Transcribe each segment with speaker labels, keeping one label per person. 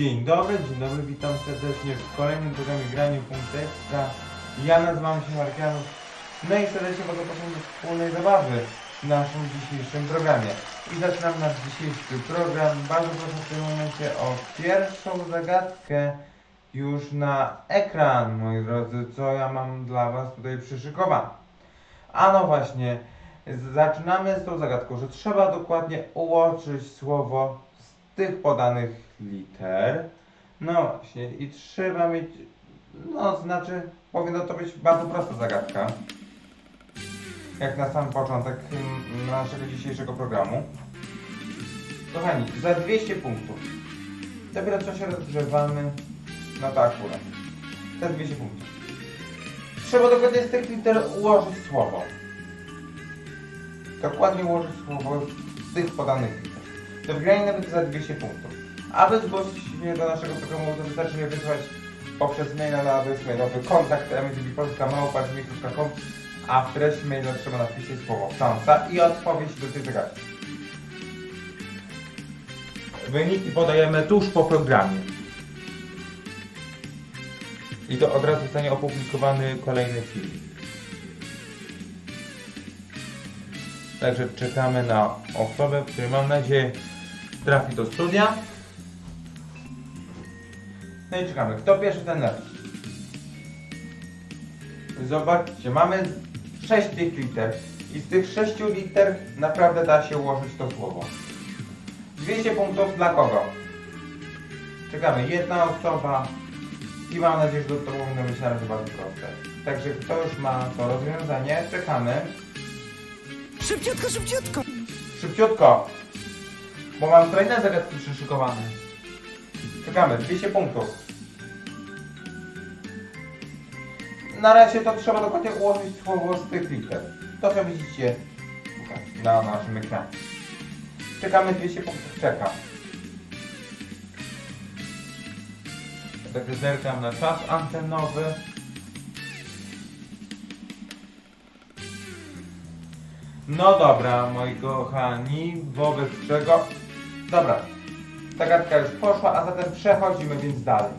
Speaker 1: Dzień dobry, dzień dobry, witam serdecznie w kolejnym programie Graniu Punkt. Ja nazywam się Markianów, no i serdecznie Was zapraszam do wspólnej zabawy w naszym dzisiejszym programie. I zaczynam nasz dzisiejszy program. Bardzo proszę w tym momencie o pierwszą zagadkę już na ekran, moi drodzy, co ja mam dla Was tutaj przyszykowane. A no właśnie, zaczynamy z tą zagadką, że trzeba dokładnie ułożyć słowo tych podanych liter. No właśnie, i trzeba mieć, no znaczy, powinno to być bardzo prosta zagadka. Jak na sam początek mm, naszego dzisiejszego programu. Kochani, za 200 punktów. Dopiero co się rozgrzewamy na ta akurat. Za 200 punktów. Trzeba dokładnie z tych liter ułożyć słowo. Dokładnie ułożyć słowo z tych podanych liter. Do wygrania nawet za 200 punktów. Aby zgłosić się do naszego programu, to wystarczy je wysłać poprzez maila na adres mailowy kontakt mtbpolska.com a w treści maila trzeba napisać słowo szansa i odpowiedź do tej zagadki. Wyniki podajemy tuż po programie. I to od razu zostanie opublikowany kolejny film. Także czekamy na osobę, która mam nadzieję trafi do studia. No i czekamy. Kto pierwszy, ten lepszy. Zobaczcie, mamy 6 tych liter. I z tych 6 liter naprawdę da się ułożyć to słowo. 200 punktów dla kogo? Czekamy. Jedna osoba. I mam nadzieję, że to powinno być na bardzo proste. Także kto już ma to rozwiązanie, czekamy.
Speaker 2: Szybciutko, szybciutko!
Speaker 1: Szybciutko! Bo mam kolejne zagadki przyszykowane. Czekamy, 200 punktów. Na razie to trzeba dokładnie ułożyć słowo z tych. To co widzicie na naszym ekranie. Czekamy 200 punktów, czekam. Ja Tak zerkam na czas antenowy. No dobra, moi kochani, wobec czego... Dobra, zagadka już poszła, a zatem przechodzimy więc dalej.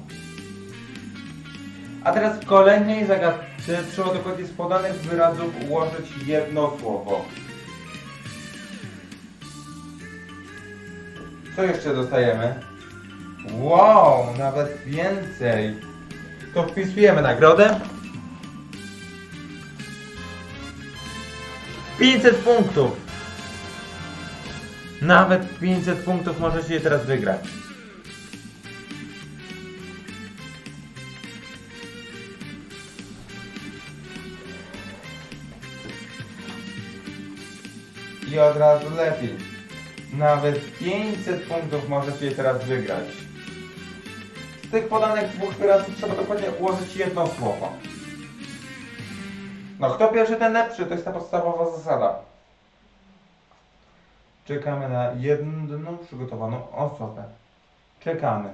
Speaker 1: A teraz w kolejnej zagadce trzeba dokładnie z podanych wyrazów ułożyć jedno słowo. Co jeszcze dostajemy? Wow, nawet więcej. To wpisujemy nagrodę. 500 punktów! Nawet 500 punktów możecie teraz wygrać. I od razu lepiej. Nawet 500 punktów możecie teraz wygrać. Z tych podanych dwóch wyrazów trzeba dokładnie ułożyć jedno słowo. No kto pierwszy, ten lepszy. To jest ta podstawowa zasada. Czekamy na jedną przygotowaną osobę. Czekamy.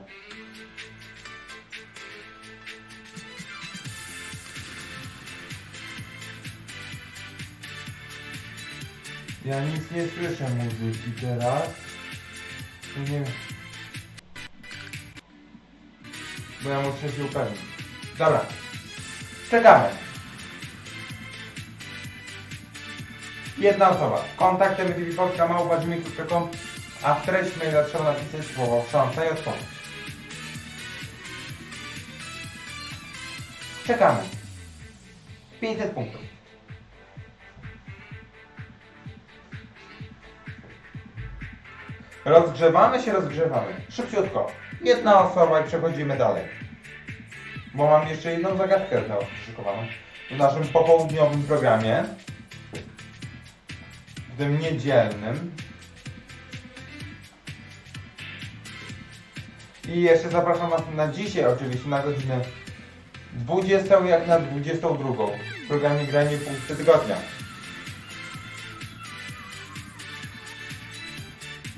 Speaker 1: Ja nic nie słyszę muzyki teraz. Nie wiem. Bo ja muszę się upewnić. Dobra. Czekamy. Jedna osoba. Kontaktem tvpolska małpa.gmail.com a w treść maila trzeba napisać słowo szansa i odpowiedź. Czekamy. 500 punktów. Rozgrzewamy się, rozgrzewamy. Szybciutko. Jedna osoba i przechodzimy dalej. Bo mam jeszcze jedną zagadkę przyszykowaną w naszym popołudniowym programie w tym niedzielnym. I jeszcze zapraszam Was na dzisiaj oczywiście na godzinę 20 jak na 22 w programie Granie Punkty Tygodnia.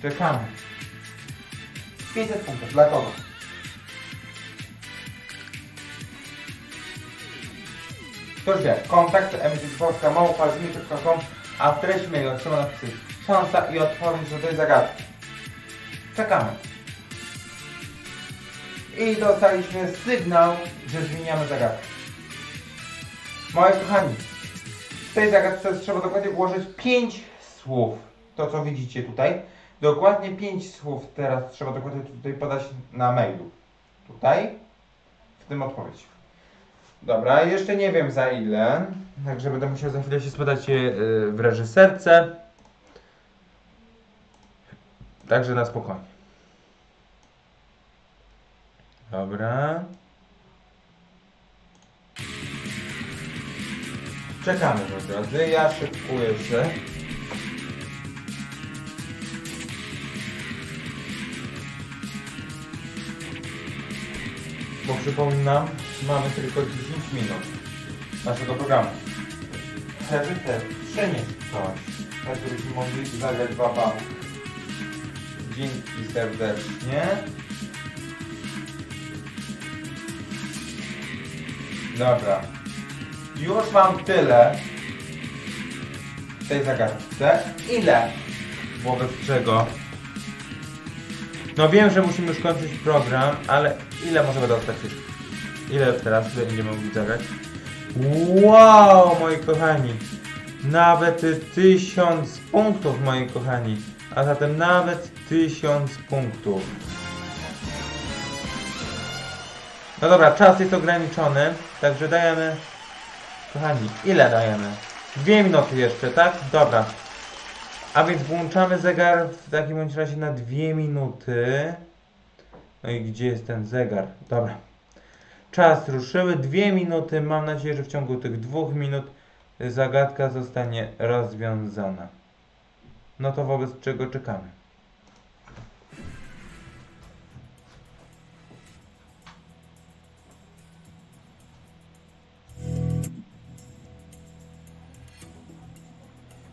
Speaker 1: Czekamy. 500 punktów. Dla kogo? Ktoś wie. Kontakt mtpolska.com a w treści maila trzeba napisać szansa i odpowiedź do tej zagadki. Czekamy. I dostaliśmy sygnał, że zmieniamy zagadkę. Moi kochani, w tej zagadce trzeba dokładnie ułożyć 5 słów. To co widzicie tutaj. Dokładnie 5 słów teraz trzeba dokładnie tutaj podać na mailu. Tutaj, w tym odpowiedź. Dobra, jeszcze nie wiem za ile, także będę musiał za chwilę się spytać się yy, w reżyserce. Także na spokojnie. Dobra. Czekamy, moi drodzy. Ja szykuję się. Bo przypominam, mamy tylko 10 minut naszego programu. Reżyser, przynieś coś, tak żebyśmy mogli zagrać baba. Dzięki serdecznie. Dobra. Już mam tyle w tej zagadce. Ile? Wobec czego? No wiem, że musimy już kończyć program, ale ile możemy dostać? Ile teraz będziemy mogli zagrać? Wow, moi kochani! Nawet tysiąc punktów, moi kochani. A zatem nawet tysiąc punktów. No dobra, czas jest ograniczony, także dajemy... Kochani, ile dajemy? Dwie minuty jeszcze, tak? Dobra. A więc włączamy zegar w takim bądź razie na dwie minuty. No i gdzie jest ten zegar? Dobra. Czas ruszyły, dwie minuty. Mam nadzieję, że w ciągu tych dwóch minut zagadka zostanie rozwiązana. No to wobec czego czekamy?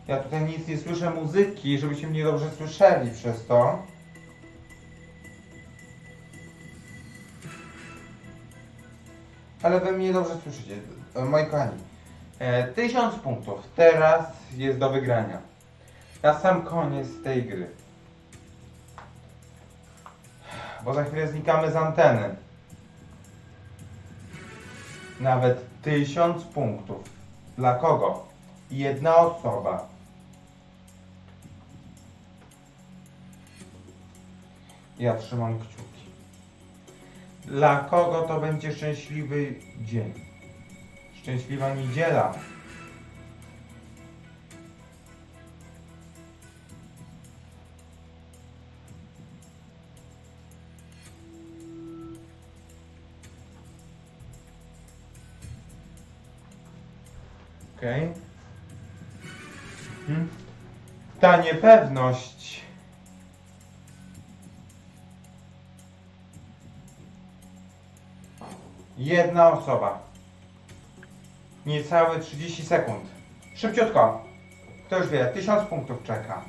Speaker 1: Ja tutaj nic nie słyszę muzyki, żebyście mnie dobrze słyszeli przez to. Ale wy mnie dobrze słyszycie, e, moi kochani. E, tysiąc punktów teraz jest do wygrania. Na sam koniec tej gry. Bo za chwilę znikamy z anteny. Nawet tysiąc punktów. Dla kogo? Jedna osoba. Ja trzymam kciuki. Dla kogo to będzie szczęśliwy dzień? Szczęśliwa niedziela. Okej. Hmm? Ta niepewność. Jedna osoba. Niecałe 30 sekund. Szybciutko. Kto już wie, 1000 punktów czeka.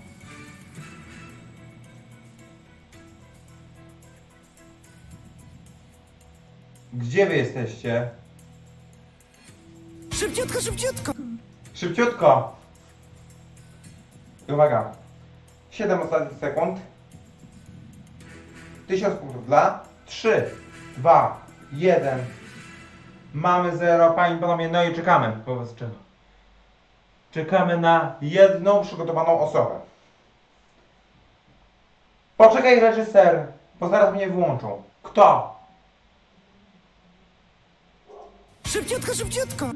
Speaker 1: Gdzie wy jesteście?
Speaker 2: Szybciutko, szybciutko!
Speaker 1: Szybciutko! I uwaga. 7 ostatnich sekund. 1000 punktów dla. 3, 2, 1. Mamy 0, panie panowie, no i czekamy. Wobec czego? Czekamy na jedną przygotowaną osobę. Poczekaj, reżyser, bo zaraz mnie wyłączą. Kto?
Speaker 2: Szybciutko, szybciutko!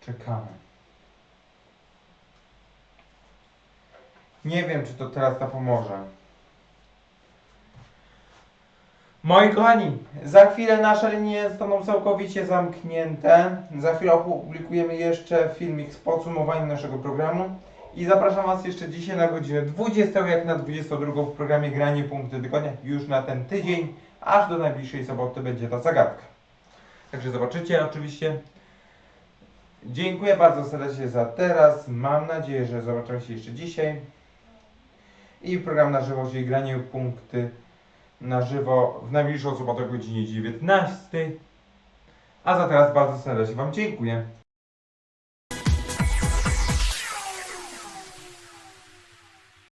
Speaker 1: Czekamy. Nie wiem, czy to teraz to pomoże. Moi kochani, za chwilę nasze linie zostaną całkowicie zamknięte. Za chwilę opublikujemy jeszcze filmik z podsumowaniem naszego programu. I zapraszam Was jeszcze dzisiaj na godzinę 20, jak na 22 w programie Granie Punkty Tygodnia. Już na ten tydzień, aż do najbliższej soboty będzie ta zagadka. Także zobaczycie oczywiście. Dziękuję bardzo serdecznie za teraz. Mam nadzieję, że zobaczymy się jeszcze dzisiaj. I program na żywo, czyli granie punkty na żywo w najbliższą sobotę o godzinie 19. A za teraz bardzo serdecznie Wam dziękuję.